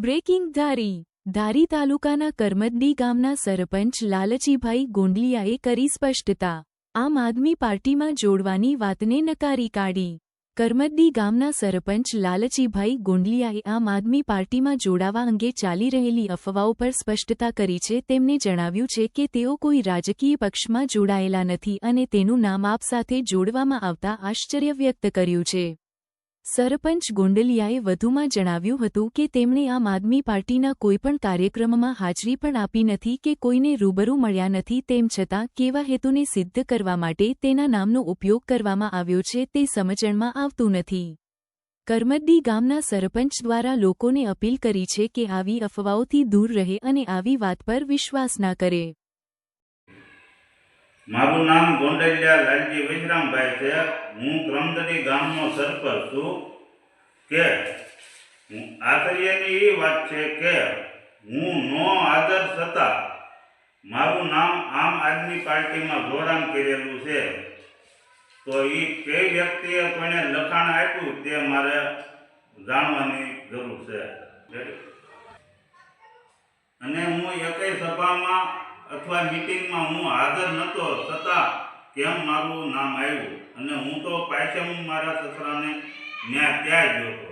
Breaking ધારી. ધારી તાલુકાના કરમદડી ગામના સરપંચ લાલચીભાઈ ગોંડલિયાએ કરી સ્પષ્ટતા. આમ આદમી પાર્ટીમાં જોડવાની વાતને નકારી કાઢી. કરમદડી ગામના સરપંચ લાલચીભાઈ ગોંડલિયાએ આમ આદમી પાર્ટીમાં જોડાવા અંગે ચાલી રહેલી અફવાઓ પર સ્પષ્ટતા કરી છે. તેમણે જણાવ્યું છે કે તેઓ કોઈ રાજકીય પક્ષમાં જોડાયેલા નથી અને તેનું નામ આપ સાથે જોડવામાં આવતા આશ્ચર્ય વ્યક્ત કર્યું છે. સરપંચ ગોંડલિયાએ વધુમાં જણાવ્યું હતું કે તેમણે આમ આદમી પાર્ટીના કોઈપણ કાર્યક્રમમાં હાજરી પણ આપી નથી કે કોઈને રૂબરૂ મળ્યા નથી તેમ છતાં કેવા હેતુને સિદ્ધ કરવા માટે તેના નામનો ઉપયોગ કરવામાં આવ્યો છે તે સમજણમાં આવતું નથી. કરમદ્દી ગામના સરપંચ દ્વારા લોકોને અપીલ કરી છે કે આવી અફવાઓથી દૂર રહે અને આવી વાત પર વિશ્વાસ ના કરે. મારું નામ ગોંડલિયા લાલજી વિશ્રામભાઈ છે. હું ક્રમદડી ગામનો સરપંચ છું કે આશ્ચર્યની એ વાત છે કે હું નો આદર છતાં મારું નામ આમ આદમી પાર્ટીમાં જોડાણ કરેલું છે. તો એ કઈ વ્યક્તિએ કોઈને લખાણ આપ્યું તે મારે જાણવાની જરૂર છે. અને હું એકેય સભામાં અથવા મીટિંગમાં હું હાજર નહોતો છતાં કેમ મારું નામ આવ્યું? અને હું તો પાછળ મારા સસરાને ત્યાં જ ગયો